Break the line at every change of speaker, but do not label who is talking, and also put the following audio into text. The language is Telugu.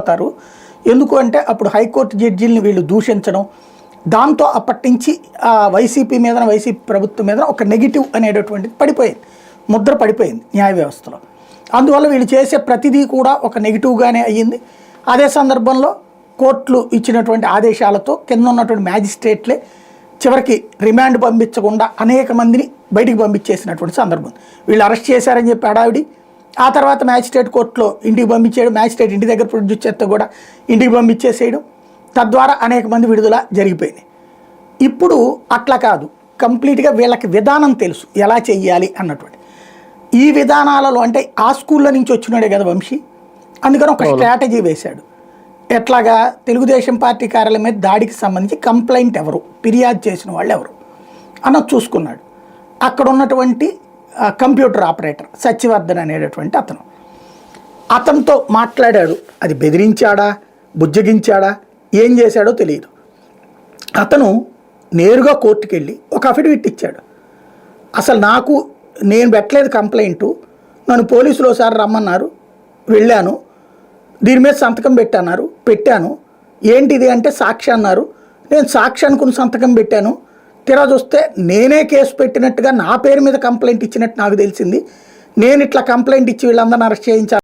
అవుతారు ఎందుకు అంటే అప్పుడు హైకోర్టు జడ్జీలని వీళ్ళు దూషించడం. దాంతో అప్పటి నుంచి ఆ వైసీపీ మీద వైసీపీ ప్రభుత్వం మీద ఒక నెగిటివ్ అనేటటువంటిది పడిపోయింది. ముద్ర పడిపోయింది న్యాయ వ్యవస్థలో. అందువల్ల వీళ్ళు చేసే ప్రతిదీ కూడా ఒక నెగిటివ్గానే అయ్యింది. అదే సందర్భంలో కోర్టులు ఇచ్చినటువంటి ఆదేశాలతో కింద ఉన్నటువంటి మ్యాజిస్ట్రేట్లే చివరికి రిమాండ్ పంపించకుండా అనేక మందిని బయటికి పంపించేసినటువంటి సందర్భం. వీళ్ళు అరెస్ట్ చేశారని చెప్పి హడావిడి ఆ తర్వాత మ్యాజిస్ట్రేట్ కోర్టులో ఇంటికి పంపించేయడం మ్యాజిస్ట్రేట్ ఇంటి దగ్గర ప్రొడ్యూస్ చేస్తే కూడా ఇంటికి పంపించేసేయడం. తద్వారా అనేక మంది విడుదల జరిగిపోయింది ఇప్పుడు అట్లా కాదు. కంప్లీట్గా వీళ్ళకి విధానం తెలుసు. ఎలా చెయ్యాలి అన్నటువంటి. ఈ విధానాలలో అంటే ఆ స్కూల్లో నుంచి వచ్చినాడే కదా వంశీ. అందుకని ఒక స్ట్రాటజీ వేశాడు. ఎట్లాగా తెలుగుదేశం పార్టీ కార్యాలయం మీద దాడికి సంబంధించి కంప్లైంట్ ఎవరు? ఫిర్యాదు చేసిన వాళ్ళు ఎవరు అన్నది చూసుకున్నాడు. అక్కడ ఉన్నటువంటి కంప్యూటర్ ఆపరేటర్ సత్యవర్ధన్ అనేటటువంటి అతను. అతనితో మాట్లాడాడు. అది బెదిరించాడా? బుజ్జగించాడా? ఏం చేశాడో తెలియదు. అతను నేరుగా కోర్టుకు వెళ్ళి ఒక అఫిడవిట్ ఇచ్చాడు. అసలు నాకు నేను పెట్టలేదు కంప్లైంట్. నన్ను పోలీసులు ఒకసారి రమ్మన్నారు. వెళ్ళాను. దీని మీద సంతకం పెట్టన్నారు. పెట్టాను. ఏంటిది అంటే సాక్షి అన్నారు. నేను సాక్షి అనుకుని సంతకం పెట్టాను. తీరా చూస్తే నేనే కేసు పెట్టినట్టుగా నా పేరు మీద కంప్లైంట్ ఇచ్చినట్టు నాకు తెలిసింది. నేను ఇట్లా కంప్లైంట్ ఇచ్చి వీళ్ళందరిని అరెస్ట్ చేయించాను